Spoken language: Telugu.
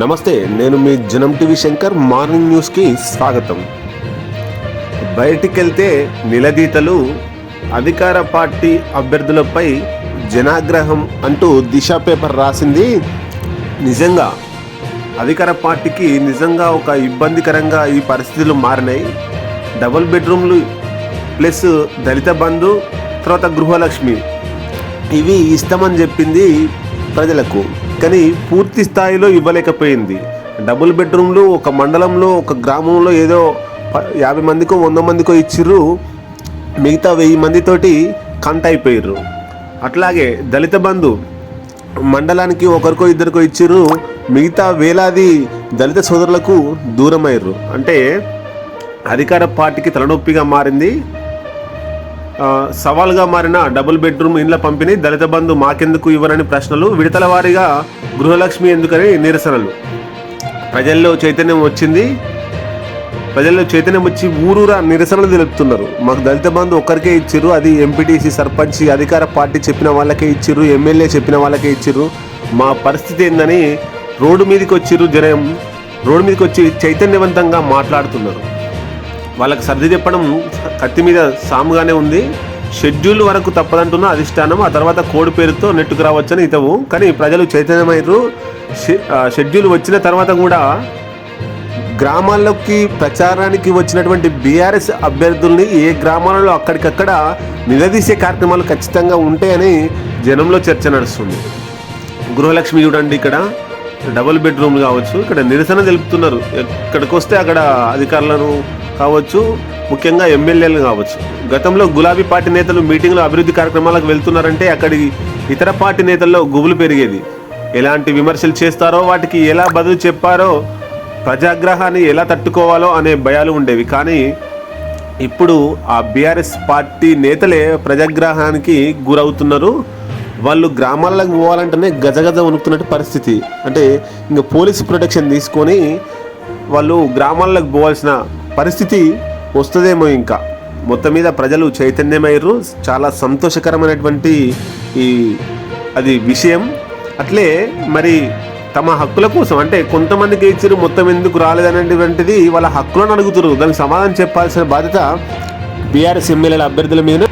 నమస్తే నేను మీ జనం టీవీ శంకర్ మార్నింగ్ న్యూస్కి స్వాగతం. బయటికెళ్తే నిలదీతలు అధికార పార్టీ అభ్యర్థులపై జనాగ్రహం అంటూ దిశ పేపర్ రాసింది నిజంగా. అధికార పార్టీకి నిజంగా ఒక ఇబ్బందికరంగా ఈ పరిస్థితులు మారినాయి. డబుల్ బెడ్రూమ్లు ప్లస్ దళిత బంధు తర్వాత గృహలక్ష్మి. ఇవి ఇస్తామని చెప్పింది ప్రజలకు. కానీ పూర్తి స్థాయిలో ఇవ్వలేకపోయింది. డబుల్ బెడ్రూమ్లు ఒక మండలంలో ఒక గ్రామంలో ఏదో యాభై మందికో వంద మందికో ఇచ్చిర్రు. మిగతా వెయ్యి మందితోటి కంట అయిపోయారు అట్లాగే దళిత బంధు మండలానికి ఒకరికో ఇద్దరికో ఇచ్చిర్రు. మిగతా వేలాది దళిత సోదరులకు దూరమయ్యారు అంటే అధికార పార్టీకి తలనొప్పిగా మారింది. సవాల్గా మారిన డబుల్ బెడ్రూమ్ ఇండ్ల పంపిణీ దళిత బంధు మాకెందుకు ఇవ్వరని ప్రశ్నలు విడతల వారీగా గృహలక్ష్మి ఎందుకని నిరసనలు. ప్రజల్లో చైతన్యం వచ్చింది. ప్రజల్లో చైతన్యం వచ్చి ఊరూరా నిరసనలు తెలుపుతున్నారు. మాకు దళిత బంధు ఒక్కరికే ఇచ్చిర్రు అది ఎంపీటీసీ సర్పంచ్ అధికార పార్టీ చెప్పిన వాళ్ళకే ఇచ్చిర్రు ఎమ్మెల్యే చెప్పిన వాళ్ళకే ఇచ్చిర్రు. మా పరిస్థితి ఏందని రోడ్డు మీదకి వచ్చిర్రు జనం రోడ్డు మీదకి వచ్చి చైతన్యవంతంగా మాట్లాడుతున్నారు. వాళ్ళకి సర్ది చెప్పడం కత్తి మీద సాముగానే ఉంది. షెడ్యూల్ వరకు తప్పదంటున్న అధిష్టానం ఆ తర్వాత కోడ్ పేరుతో నెట్టుకు రావచ్చని ఇతవు. కానీ ప్రజలు చైతన్యమయ్యారు. షె- షెడ్యూల్ వచ్చిన తర్వాత కూడా గ్రామాల్లోకి ప్రచారానికి వచ్చినటువంటి బీఆర్ఎస్ అభ్యర్థుల్ని ఏ గ్రామాలలో అక్కడికక్కడ నిలదీసే కార్యక్రమాలు ఖచ్చితంగా ఉంటాయని జనంలో చర్చ నడుస్తుంది. గృహలక్ష్మి చూడండి ఇక్కడ. డబుల్ బెడ్రూమ్ కావచ్చు. ఇక్కడ నిరసన తెలుపుతున్నారు. ఎక్కడికి వస్తే అక్కడ అధికారులను కావచ్చు ముఖ్యంగా ఎమ్మెల్యేలు కావచ్చు. గతంలో గులాబీ పార్టీ నేతలు మీటింగ్లో అభివృద్ధి కార్యక్రమాలకు వెళ్తున్నారంటే అక్కడి ఇతర పార్టీ నేతల్లో గుబులు పెరిగేది. ఎలాంటి విమర్శలు చేస్తారో వాటికి ఎలా బదులు చెప్పారో ప్రజాగ్రహాన్ని ఎలా తట్టుకోవాలో అనే భయాలు ఉండేవి. కానీ ఇప్పుడు ఆ బీఆర్ఎస్ పార్టీ నేతలే ప్రజాగ్రహానికి గురవుతున్నారు. వాళ్ళు గ్రామాలకు పోవాలంటేనే గజగజ వణుకుతున్నట్టు పరిస్థితి. అంటే ఇంకా పోలీస్ ప్రొటెక్షన్ తీసుకొని వాళ్ళు గ్రామాలకు పోవాల్సిన పరిస్థితి వస్తుందేమో ఇంకా. మొత్తం మీద ప్రజలు చైతన్యమయ్యారు. చాలా సంతోషకరమైనటువంటి ఈ అది విషయం. అట్లే మరి తమ హక్కుల కోసం అంటే కొంతమందికి ఇచ్చారు మొత్తం ఎందుకు రాలేదనేటువంటిది వాళ్ళ హక్కులను అడుగుతారు దానికి సమాధానం చెప్పాల్సిన బాధ్యత బీఆర్ఎస్ ఎమ్మెల్యేల అభ్యర్థుల మీద